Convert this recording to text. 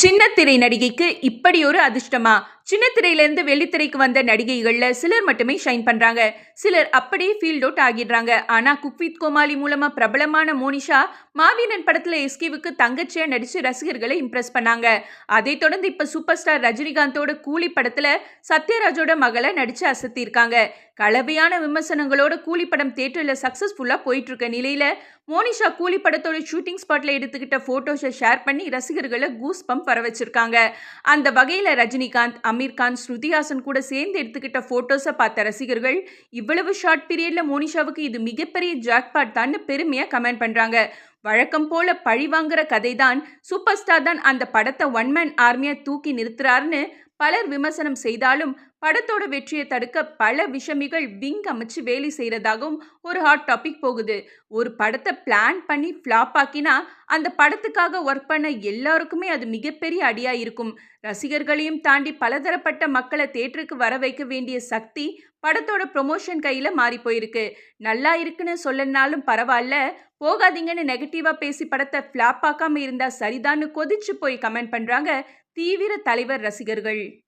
சின்னத்திரை நடிகைக்கு இப்படி ஒரு அதிர்ஷ்டமா? சின்னத்திரையிலேருந்து வெள்ளித்திரைக்கு வந்த நடிகைகளில் சிலர் மட்டுமே ஷைன் பண்ணுறாங்க சிலர் அப்படியே ஃபீல்ட் அவுட் ஆகிடுறாங்க. ஆனால் குக்வித் கோமாளி மூலமாக பிரபலமான மோனிஷா மாவீரன் படத்தில் எஸ்கேவுக்கு தங்கச்சியாக நடித்து ரசிகர்களை இம்ப்ரெஸ் பண்ணாங்க. அதைத் தொடர்ந்து இப்போ சூப்பர் ஸ்டார் ரஜினிகாந்தோட கூலி படத்தில் சத்யராஜோட மகளை நடித்து அசத்தியிருக்காங்க. கலவையான விமர்சனங்களோட கூலி படம் தேட்டரில் சக்ஸஸ்ஃபுல்லாக போயிட்டு இருக்க நிலையில் மோனிஷா கூலி படத்தோட ஷூட்டிங் ஸ்பாட்ல எடுத்துக்கிட்ட ஃபோட்டோஸை ஷேர் பண்ணி ரசிகர்களை கூஸ் பம்ப் வர வச்சிருக்காங்க. அந்த வகையில் ரஜினிகாந்த் அமீர் கான் ஸ்ருதிஹாசன் கூட சேர்ந்து எடுத்துக்கிட்ட ஃபோட்டோஸை பார்த்த ரசிகர்கள் இவ்வளவு ஷார்ட் பீரியடில் மோனிஷாவுக்கு இது மிகப்பெரிய ஜாக்பாட் தான் பெருமையாக கமெண்ட் பண்றாங்க. வழக்கம் போல பழி வாங்குற கதை தான் சூப்பர் ஸ்டார் தான் அந்த படத்தை ஒன் மேன் ஆர்மியாக தூக்கி நிறுத்துறாருன்னு பலர் விமர்சனம் செய்தாலும் படத்தோட வெற்றியை தடுக்க பல விஷமிகள் விங் அமைச்சு வேலை செய்கிறதாகவும் ஒரு ஹாட் டாபிக் போகுது. ஒரு படத்தை பிளான் பண்ணி ஃப்ளாப் ஆக்கினா அந்த படத்துக்காக ஒர்க் பண்ண எல்லாருக்குமே அது மிகப்பெரிய அடியாக இருக்கும். ரசிகர்களையும் தாண்டி பலதரப்பட்ட மக்களை தேட்டருக்கு வர வைக்க வேண்டிய சக்தி படத்தோட ப்ரொமோஷன் கையில் மாறி போயிருக்கு. நல்லா இருக்குன்னு சொல்லனாலும் பரவாயில்ல. போகாதீங்கன்னு நெகட்டிவாக பேசி படத்தை ஃப்ளாப் ஆக்காமல் இருந்தால் சரிதான்னு கொதிச்சு போய் கமெண்ட் பண்ணுறாங்க தீவிர தலைவர் ரசிகர்கள்